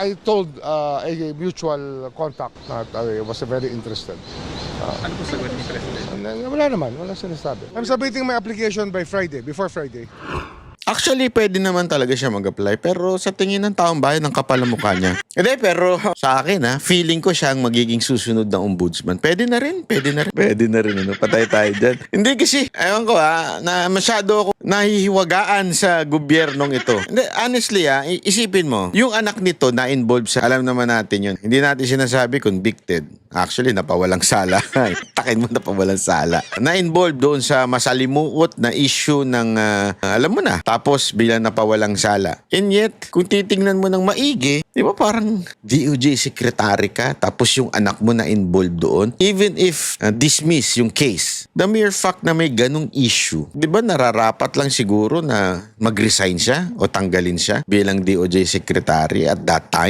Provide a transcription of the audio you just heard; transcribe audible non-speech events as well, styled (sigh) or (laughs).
I told uh, a mutual contact that I was very interested. Ano po sagot ni President? Uh, wala naman, wala sinasabi. I'm submitting my application by Friday, before Friday. Actually, pwede naman talaga siya mag-apply. Pero sa tingin ng taong bayan, ang kapal ng mukha niya. (laughs) Hindi, pero sa akin ha, feeling ko siya ang magiging susunod na ombudsman. Pwede na rin, pwede na rin. Pwede na rin, ano, patay tayo dyan. (laughs) Hindi kasi, ewan ko ha, na masyado ako nahihiwagaan sa gobyernong ito. Hindi, honestly ha, isipin mo, yung anak nito na involved sa, alam naman natin yun, hindi natin sinasabi convicted. Actually, napawalang sala. (laughs) Takin mo napawalang sala. Na-involved doon sa masalimuot na issue ng, ah, alam mo na, tapos bilang napawalang sala. And yet, kung titingnan mo ng maigi, di ba parang DOJ secretary ka, tapos yung anak mo na involved doon, even if ah, dismiss yung case, the mere fact na may ganong issue, di ba nararapat lang siguro na mag-resign siya o tanggalin siya bilang DOJ secretary at that time?